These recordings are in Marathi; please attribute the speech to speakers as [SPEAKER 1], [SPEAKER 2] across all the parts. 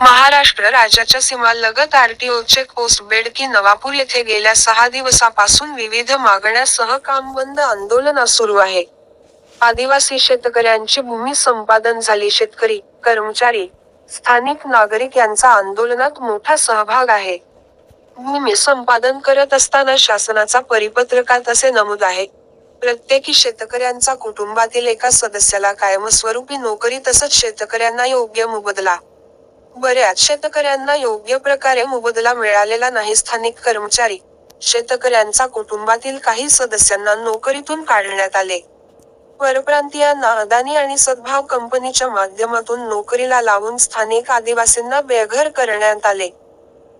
[SPEAKER 1] महाराष्ट्र राज्याच्या सीमालगत RTO check post Bedki Navapur येथे गेल्या सहा दिवसापासून विविध मागण्यासह काम बंद आंदोलन सुरू आहे. आदिवासी शेतकऱ्यांची भूमी संपादन झाली शेतकरी, कर्मचारी, स्थानिक नागरिक यांचा आंदोलनात मोठा सहभाग आहे. भूमी संपादन करत असताना शासनाचा परिपत्रकात असे नमूद आहे. प्रत्येकी शेतकऱ्यांचा कुटुंबातील एका सदस्याला कायमस्वरूपी नोकरी तसंच शेतकऱ्यांना योग्य मोबदला. बऱ्याच शेतकऱ्यांना योग्य प्रकारे मोबदला मिळालेला नाही स्थानिक कर्मचारी, शेतकऱ्यांचा कुटुंबातील काही सदस्यांना नोकरीतून काढण्यात आले. परप्रांतीयांना अदानी आणि सद्भाव कंपनीच्या माध्यमातून नोकरीला लावून स्थानिक आदिवासींना बेघर करण्यात आले.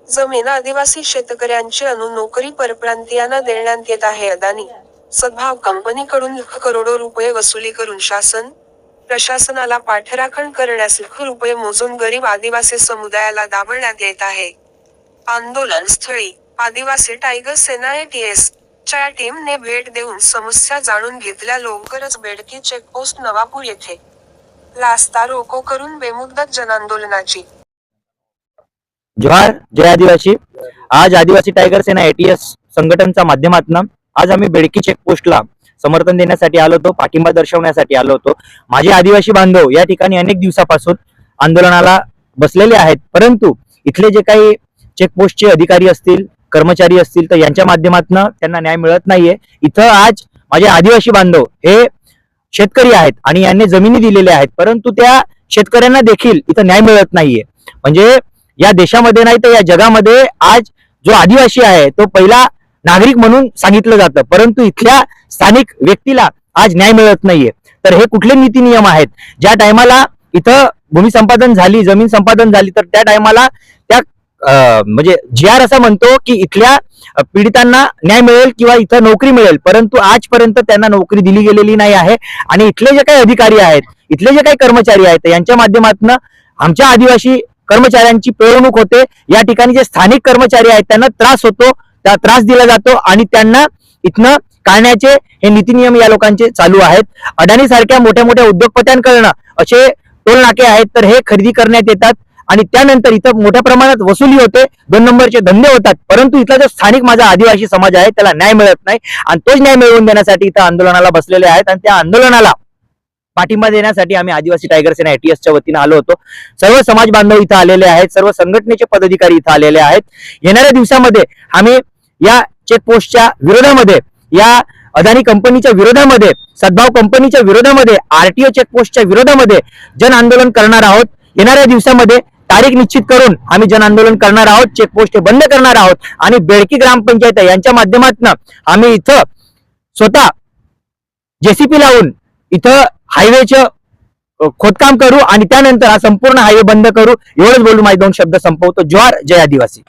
[SPEAKER 1] जमीन आदिवासी शेतकऱ्यांची अनुनोकरी परप्रांतीयांना देण्यात येत आहे अदानी, सद्भाव कंपनीकडून लाख करोडो रुपये वसुली करून शासन, प्रशासनाला पाठराखण करण्यास लाख रुपये मोजून गरीब आदिवासी समुदायाला दाबण्यात येत आहे. आंदोलन स्थळी, आदिवासी टायगर सेना एटीएस. च्या टीमने भेट देऊन समस्या जाणून घेतल्या लवकरच बेडकी चेकपोस्ट नवापूर येथे. लास्ता रोको करून बेमुदत जनआंदोलनाची
[SPEAKER 2] जोहार जय आदिवासी आज आदिवासी टायगर सेना एटीएस संघटनच्या माध्यमातून आज आम्ही बेडकी चेकपोस्टला समर्थन देण्यासाठी आलो होतो पाठिंबा दर्शवण्यासाठी आलो होतो. माझे आदिवासी बांधव या ठिकाणी अनेक दिवसापासून आंदोलनाला बसलेले आहेत. परंतु इथले जे काही चेकपोस्टचे अधिकारी असतील कर्मचारी असतील तर यांच्या माध्यमातून त्यांना न्याय मिळत नाहीये. इथं आज माझे आदिवासी बांधव हे शेतकरी आहेत आणि यांनी जमिनी दिलेल्या आहेत. परंतु त्या शेतकऱ्यांना देखील इथं न्याय मिळत नाहीये. म्हणजे या देशामध्ये नाही तर या जगामध्ये आज जो आदिवासी आहे तो पहिला नागरिक म्हणून सांगितलं जातं. परंतु इथल्या स्थानिक व्यक्तीला आज न्याय मिळत नाहीये. तर हे कुठले नीती नियम आहेत? ज्या टायमाला इथं भूमी संपादन झाली जमीन संपादन झाली तर त्या टायमाला त्या अं, म्हणजे जी आर असं म्हणतो की इथल्या पीडितांना न्याय मिळेल किंवा इथं नोकरी मिळेल. परंतु आजपर्यंत त्यांना नोकरी दिली गेलेली नाही आहे. आणि इथले जे काही अधिकारी आहेत इथले जे काही कर्मचारी आहेत यांच्या माध्यमातून आमच्या आदिवासी कर्मचाऱ्यांची पिळवणूक होते. या ठिकाणी जे स्थानिक कर्मचारी आहेत त्यांना त्रास होतो. त्रास दिला जातो आणि त्यांना इथनं काढण्याचे हे नीती नियम या लोकांचे चालू आहेत. अडाणी सारख्या मोठ्या मोठ्या उद्योगपत्यांकडनं असे टोल नाके आहेत तर हे खरेदी करण्यात येतात आणि त्यानंतर इथं मोठ्या प्रमाणात वसुली होते दोन नंबरचे धंदे होतात. परंतु इथला जो स्थानिक माझा आदिवासी समाज आहे त्याला न्याय मिळत नाही आणि तोच न्याय मिळवून देण्यासाठी इथं आंदोलनाला बसलेले आहेत आणि त्या आंदोलनाला पाठिंबा देण्यासाठी आम्ही आदिवासी टायगर सेना एटीएसच्या वतीनं आलो होतो. सर्व समाज बांधव इथं आलेले आहेत सर्व संघटनेचे पदाधिकारी इथं आलेले आहेत. येणाऱ्या दिवसामध्ये आम्ही या चेकपोस्टच्या विरोधामध्ये या अदानी कंपनीच्या विरोधामध्ये सद्भाव कंपनीच्या विरोधामध्ये आरटीओ चेकपोस्टच्या विरोधामध्ये जन आंदोलन करणार आहोत. येणाऱ्या दिवसामध्ये तारीख निश्चित करून आम्ही जन आंदोलन करणार आहोत चेकपोस्ट हे बंद करणार आहोत आणि बेडकी ग्रामपंचायत यांच्या माध्यमातून आम्ही इथं स्वतः जेसीपी लावून इथं हायवेचं खोदकाम करू आणि त्यानंतर हा संपूर्ण हायवे बंद करू. एवढंच बोलून माझे दोन शब्द संपवतो. ज्वार जय आदिवासी.